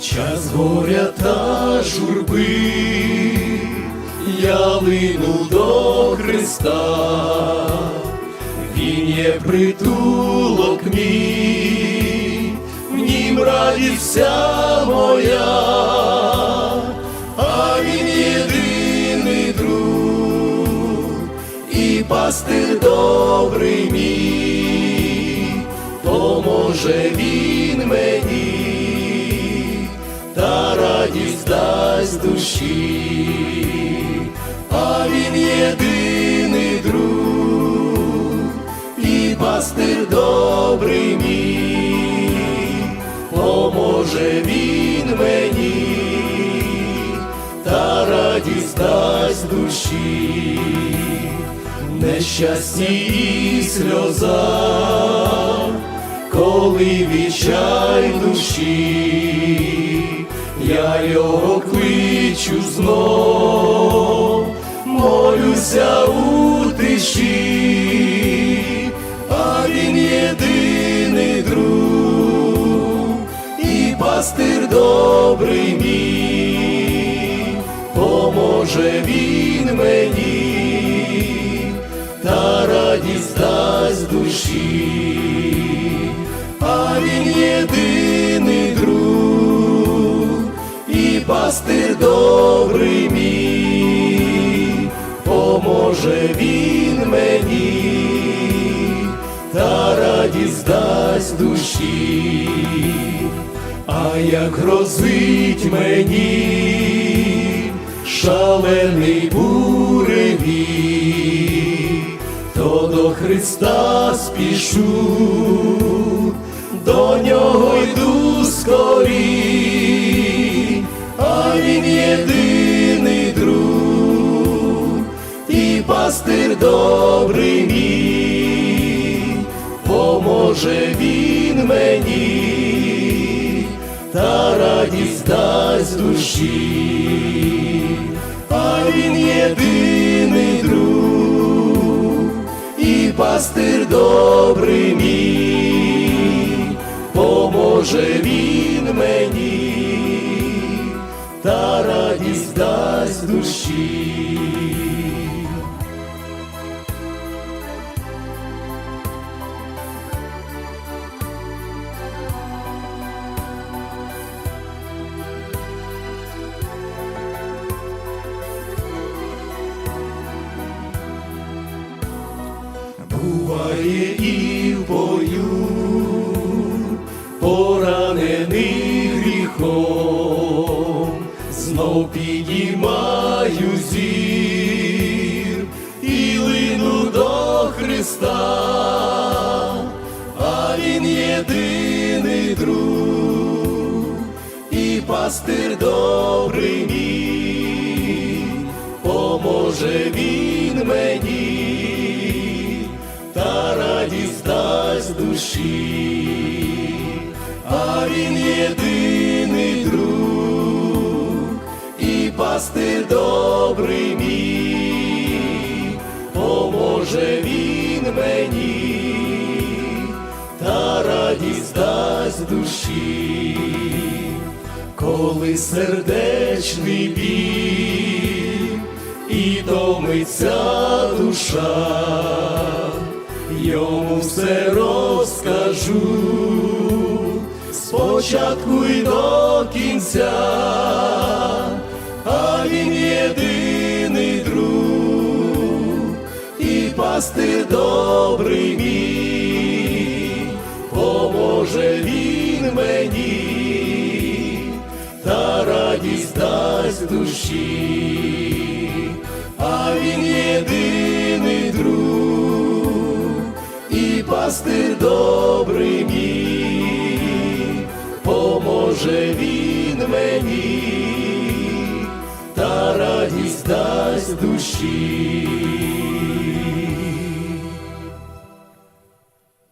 час горя та журби, я лину до Христа, Він є притулок мій, в нім радість вся моя, а він єдиний друг. І пастир добрий мій, поможе він мені, радість душі, а він єдиний друг і пастир добрий мій, поможе він мені, та радість дасть душі, нещасті і сльоза, коли відчай душі, я його кличу знов, молюся у тиші, а він єдиний друг і пастир добрий мій, поможе він мені, та радість дасть душі, пастир добрий мій, поможе він мені, та радість дасть душі, а як грозить мені шалений буревій, то до Христа спішу, до нього йду скорій, він єдиний друг і пастир добрий мій, поможе він мені, та радість дасть душі, а він єдиний друг і пастир добрий мій, поможе він мені, та радість дасть душі. буває і в бою, поранений гріхом, знов підіймаю зір і лину до Христа, а Він єдиний друг і пастир добрий мій, поможе він мені та радість дасть душі, а він єдиний друг і пастир добрий мій, поможе він мені, та радість дасть душі, коли сердечний біль і томиться душа йому все розкажу. Спочатку й до кінця, а він єдиний друг і пастир добрий мій, поможе він мені, та радість дасть душі, а він єдиний друг і пастир добрий мій, поможе він мені, радість дасть душі.